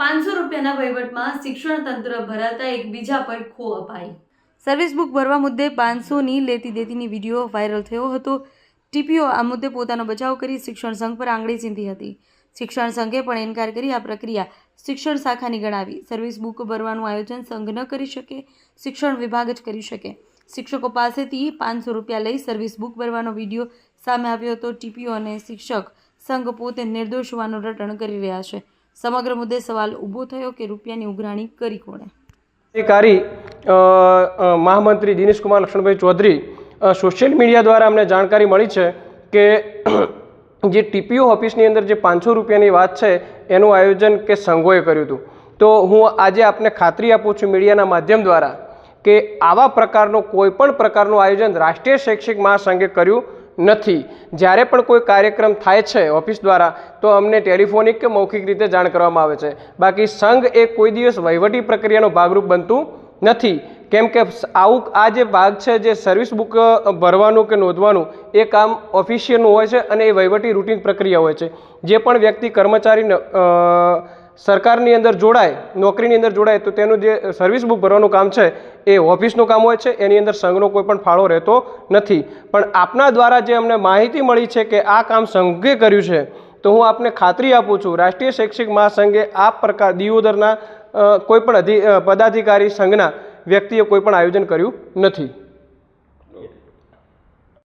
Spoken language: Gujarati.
પાંચસો રૂપિયાના વહીવટમાં શિક્ષણ તંત્ર ભરાતા એક બીજા પર ખો અપાઈ. સર્વિસ બુક ભરવા મુદ્દે પાંચસોની લેતી દેતીની વીડિયો વાયરલ થયો હતો. ટીપીઓ આ મુદ્દે પોતાનો બચાવ કરી શિક્ષણ સંઘ પર આંગળી ચીંધી હતી. શિક્ષણ સંઘે પણ ઇનકાર કરી આ પ્રક્રિયા શિક્ષણ શાખાની ગણાવી. સર્વિસ બુક ભરવાનું આયોજન સંઘ ન કરી શકે, શિક્ષણ વિભાગ જ કરી શકે. શિક્ષકો પાસેથી પાંચસો રૂપિયા લઈ સર્વિસ બુક ભરવાનો વીડિયો સામે આવ્યો હતો. ટીપીઓ અને શિક્ષક સંઘ પોતે નિર્દોષ હોવાનું રટણ કરી રહ્યા છે. સમગ્ર મુદ્દે સવાલ ઊભો થયો કે રૂપિયાની ઉઘરાણી કરી કોણે? અ, મહામંત્રી દિનેશકુમાર લક્ષ્મણભાઈ ચૌધરી સોશિયલ મીડિયા દ્વારા અમને જાણકારી મળી છે કે જે ટીપીઓ ઓફિસની અંદર જે પાંચસો રૂપિયાની વાત છે એનું આયોજન કે સંઘોએ કર્યું હતું. તો હું આજે આપને ખાતરી આપું છું મીડિયાના માધ્યમ દ્વારા કે આવા પ્રકારનો કોઈ પણ પ્રકારનું આયોજન રાષ્ટ્રીય શૈક્ષિક મહાસંઘે કર્યું નથી. જ્યારે પણ કોઈ કાર્યક્રમ થાય છે ઓફિસ દ્વારા, તો અમને ટેલિફોનિક કે મૌખિક રીતે જાણ કરવામાં આવે છે. બાકી સંઘ એ કોઈ દિવસ વહીવટી પ્રક્રિયાનો ભાગરૂપ બનતું નથી. કેમ કે આવું આ જે ભાગ છે, જે સર્વિસ બુક ભરવાનું કે નોંધવાનું, એ કામ ઓફિશિયલનું હોય છે અને એ વહીવટી રૂટીન પ્રક્રિયા હોય છે. જે પણ વ્યક્તિ કર્મચારી સરકારની અંદર જોડાય, નોકરીની અંદર જોડાય, તો તેનું જે સર્વિસ બુક ભરવાનું કામ છે, એ ઓફિસનું કામ હોય છે, એની અંદર સંઘનો કોઈ પણ ફાળો રહેતો નથી. પણ આપના દ્વારા જે અમને માહિતી મળી છે કે આ કામ સંઘે કર્યું છે, તો હું આપને ખાતરી આપું છું, રાષ્ટ્રીય શૈક્ષિક મહાસંઘે આ પ્રકાર, દિયોદરના કોઈપણ અધિ પદાધિકારી સંઘના વ્યક્તિએ કોઈપણ આયોજન કર્યું નથી.